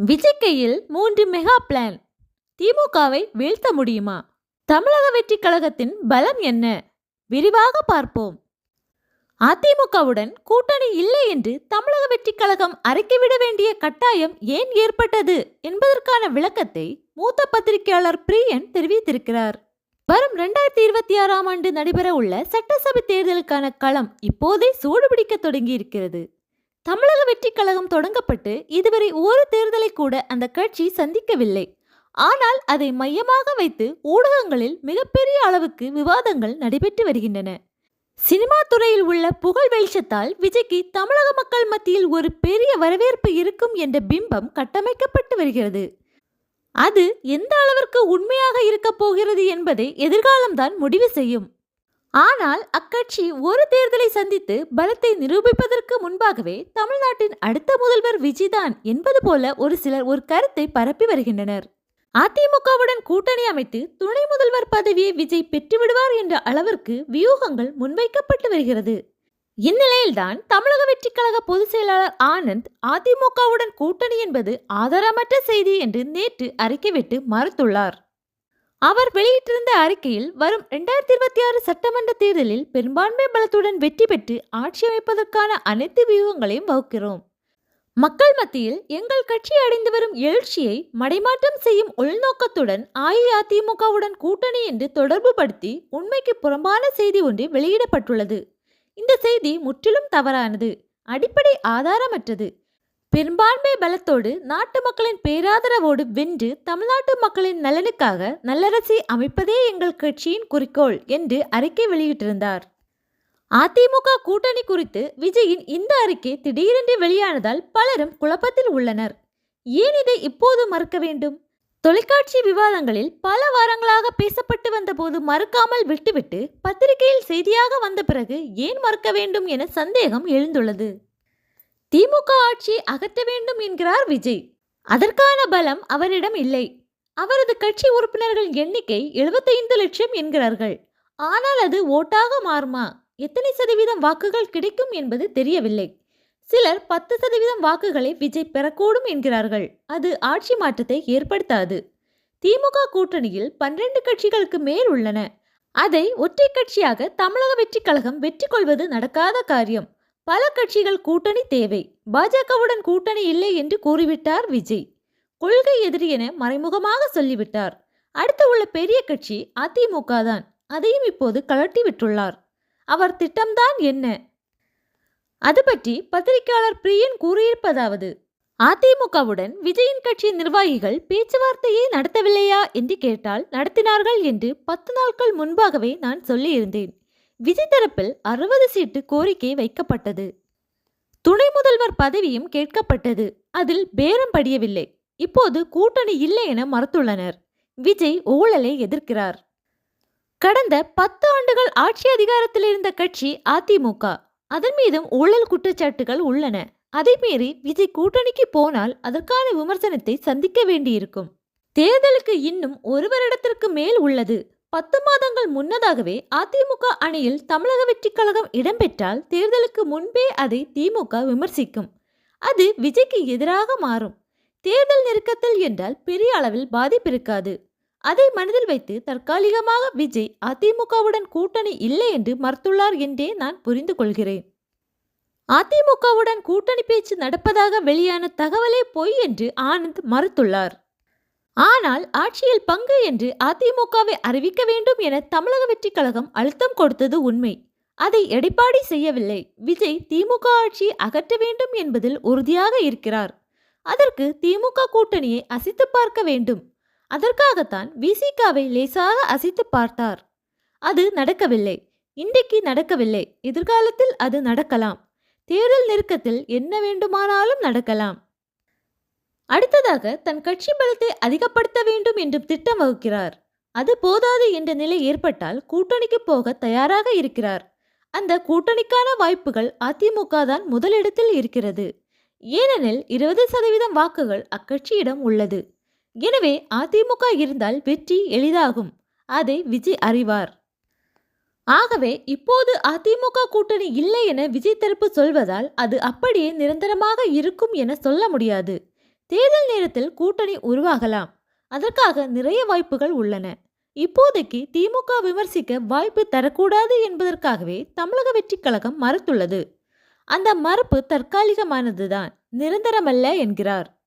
விஜய் கையில் மூன்று mega plan. திமுகவை வீழ்த்த முடியுமா? தமிழக வெற்றி கழகத்தின் பலம் என்ன? விரிவாக பார்ப்போம். அதிமுகவுடன் கூட்டணி இல்லை என்று தமிழக வெற்றி கழகம் அறிக்கைவிட வேண்டிய கட்டாயம் ஏன் ஏற்பட்டது என்பதற்கான விளக்கத்தை மூத்த பத்திரிகையாளர் பிரியன் தெரிவித்திருக்கிறார். வரும் இரண்டாயிரத்தி இருபத்தி ஆறாம் ஆண்டு நடைபெற உள்ள சட்டசபை தேர்தலுக்கான களம் இப்போதே சூடுபிடிக்க தொடங்கியிருக்கிறது. தமிழக வெற்றி கழகம் தொடங்கப்பட்டு இதுவரை ஒரு தேர்தலை கூட அந்த கட்சி சந்திக்கவில்லை. ஆனால் அதை மையமாக வைத்து ஊடகங்களில் மிகப்பெரிய அளவுக்கு விவாதங்கள் நடைபெற்று வருகின்றன. சினிமா துறையில் உள்ள புகழ் வெளிச்சத்தால் விஜய்க்கு தமிழக மக்கள் மத்தியில் ஒரு பெரிய வரவேற்பு இருக்கும் என்ற பிம்பம் கட்டமைக்கப்பட்டு வருகிறது. அது எந்த அளவிற்கு உண்மையாக இருக்கப் போகிறது என்பதை எதிர்காலம்தான் முடிவு செய்யும். ஆனால் அக்கட்சி ஒரு தேர்தலை சந்தித்து பலத்தை நிரூபிப்பதற்கு முன்பாகவே தமிழ்நாட்டின் அடுத்த முதல்வர் விஜய்தான் என்பது போல ஒரு சிலர் ஒரு கருத்தை பரப்பி வருகின்றனர். அதிமுகவுடன் கூட்டணி அமைத்து துணை முதல்வர் பதவியை விஜய் பெற்றுவிடுவார் என்ற அளவிற்கு வியூகங்கள் முன்வைக்கப்பட்டு வருகிறது. இந்நிலையில்தான் தமிழக வெற்றி கழக பொதுச் செயலாளர் ஆனந்த் அதிமுகவுடன் கூட்டணி என்பது ஆதாரமற்ற செய்தி என்று நேற்று அறிக்கை விட்டு மறுத்துள்ளார். அவர் வெளியிட்டிருந்த அறிக்கையில் வரும் இரண்டாயிரத்தி இருபத்தி ஆறு சட்டமன்ற தேர்தலில் பெரும்பான்மை பலத்துடன் வெற்றி பெற்று ஆட்சி அமைப்பதற்கான அனைத்து வியூகங்களையும் வகுக்கிறோம். மக்கள் மத்தியில் எங்கள் கட்சி அடைந்து வரும் எழுச்சியை மடைமாற்றம் செய்யும் உள்நோக்கத்துடன் அஇஅதிமுகவுடன் கூட்டணி என்று தொடர்புபடுத்தி உண்மைக்கு புறம்பான செய்தி ஒன்று வெளியிடப்பட்டுள்ளது. இந்த செய்தி முற்றிலும் தவறானது. அடிப்படை ஆதாரமற்றது. பெரும்பான்மை பலத்தோடு நாட்டு மக்களின் பேராதரவோடு வென்று தமிழ்நாட்டு மக்களின் நலனுக்காக நல்லரசை அமைப்பதே எங்கள் கட்சியின் குறிக்கோள் என்று அறிக்கை வெளியிட்டிருந்தார். அதிமுக கூட்டணி குறித்து விஜயின் இந்த அறிக்கை திடீரென்று வெளியானதால் பலரும் குழப்பத்தில் உள்ளனர். ஏன் இதை இப்போது மறுக்க வேண்டும்? தொலைக்காட்சி விவாதங்களில் பல வாரங்களாக பேசப்பட்டு வந்தபோது மறுக்காமல் விட்டுவிட்டு பத்திரிகையில் செய்தியாக வந்த பிறகு ஏன் மறுக்க வேண்டும் என சந்தேகம் எழுந்துள்ளது. திமுக ஆட்சியை அகற்ற வேண்டும் என்கிறார் விஜய். அதற்கான பலம் அவரிடம் இல்லை. அவரது கட்சி உறுப்பினர்கள் எண்ணிக்கை எழுபத்தைந்து லட்சம் என்கிறார்கள். ஆனால் அது ஓட்டாக மாறுமா? எத்தனை சதவீதம் வாக்குகள் கிடைக்கும் என்பது தெரியவில்லை. சிலர் பத்து சதவீதம் வாக்குகளை விஜய் பெறக்கூடும் என்கிறார்கள். அது ஆட்சி மாற்றத்தை ஏற்படுத்தாது. திமுக கூட்டணியில் பன்னிரண்டு கட்சிகளுக்கு மேல் உள்ளன. அதை ஒற்றை கட்சியாக தமிழக வெற்றி கழகம் வெற்றி கொள்வது நடக்காத காரியம். பல கட்சிகள் கூட்டணி தேவை. பாஜகவுடன் கூட்டணி இல்லை என்று கூறிவிட்டார் விஜய். கொள்கை எதிரி என மறைமுகமாக சொல்லிவிட்டார். அடுத்து உள்ள பெரிய கட்சி அதிமுக தான். அதையும் இப்போது கழட்டி விட்டுள்ளார். அவர் திட்டம்தான் என்ன? அது பற்றி பத்திரிகையாளர் பிரியன் கூறியிருப்பதாவது அதிமுகவுடன் விஜயின் கட்சி நிர்வாகிகள் பேச்சுவார்த்தையை நடத்தவில்லையா என்று கேட்டால் நடத்தினார்கள் என்று பத்து நாட்கள் முன்பாகவே நான் சொல்லியிருந்தேன். விஜய் தரப்பில் அறுபது சீட்டு கோரிக்கை வைக்கப்பட்டது. துணை முதல்வர் பதவியும் கேட்கப்பட்டது. அதில் பேரம் படியவில்லை. இப்போது கூட்டணி இல்லை என மறுத்துள்ளனர். விஜய் ஊழலை எதிர்க்கிறார். கடந்த பத்து ஆண்டுகள் ஆட்சி அதிகாரத்தில் இருந்த கட்சி அதிமுக. அதன் மீதும் ஊழல் குற்றச்சாட்டுகள் உள்ளன. அதை மீறி விஜய் கூட்டணிக்கு போனால் அதற்கான விமர்சனத்தை சந்திக்க வேண்டியிருக்கும். தேர்தலுக்கு இன்னும் ஒரு வருடத்திற்கு மேல் உள்ளது. பத்து மாதங்கள் முன்னதாகவே அதிமுக அணியில் தமிழக வெற்றிக் கழகம் இடம்பெற்றால் தேர்தலுக்கு முன்பே அதை திமுக விமர்சிக்கும். அது விஜய்க்கு எதிராக மாறும். தேர்தல் நெருக்கத்தில் என்றால் பெரிய அளவில் பாதிப்பு இருக்காது. அதை மனதில் வைத்து தற்காலிகமாக விஜய் அதிமுகவுடன் கூட்டணி இல்லை என்று மறுத்துள்ளார் என்றே நான் புரிந்து கொள்கிறேன். அதிமுகவுடன் கூட்டணி பேச்சு நடப்பதாக வெளியான தகவலே பொய் என்று ஆனந்த் மறுத்துள்ளார். ஆனால் ஆட்சியில் பங்கு என்று அதிமுகவை அறிவிக்க வேண்டும் என தமிழக வெற்றி கழகம் அழுத்தம் கொடுத்தது உண்மை. அதை எடைப்பாடி செய்யவில்லை. விஜய் திமுக ஆட்சியை அகற்ற வேண்டும் என்பதில் உறுதியாக இருக்கிறார். அதற்கு திமுக கூட்டணியை அசித்து பார்க்க வேண்டும். அதற்காகத்தான் விசிகாவை லேசாக அசைத்து பார்த்தார். அது நடக்கவில்லை. இன்றைக்கு நடக்கவில்லை. எதிர்காலத்தில் அது நடக்கலாம். தேர்தல் நெருக்கத்தில் என்ன வேண்டுமானாலும் நடக்கலாம். அடுத்ததாக தன் கட்சி பலத்தை அதிகப்படுத்த வேண்டும் என்று திட்டம் வகுக்கிறார். அது போதாது என்ற நிலை ஏற்பட்டால் கூட்டணிக்கு போக தயாராக இருக்கிறார். அந்த கூட்டணிக்கான வாய்ப்புகள் அதிமுக தான் முதலிடத்தில் இருக்கிறது. ஏனெனில் இருபது சதவீதம் வாக்குகள் அக்கட்சியிடம் உள்ளது. எனவே அதிமுக இருந்தால் வெற்றி எளிதாகும். அதை விஜய் அறிவார். ஆகவே இப்போது அதிமுக கூட்டணி இல்லை என விஜய் தரப்பு சொல்வதால் அது அப்படியே நிரந்தரமாக இருக்கும் என சொல்ல முடியாது. தேர்தல் நேரத்தில் கூட்டணி உருவாகலாம். அதற்காக நிறைய வாய்ப்புகள் உள்ளன. இப்போதைக்கு திமுக விமர்சிக்க வாய்ப்பு தரக்கூடாது என்பதற்காகவே தமிழக வெற்றிக் கழகம் மறுத்துள்ளது. அந்த மறுப்பு தற்காலிகமானதுதான் நிரந்தரமல்ல என்கிறார்.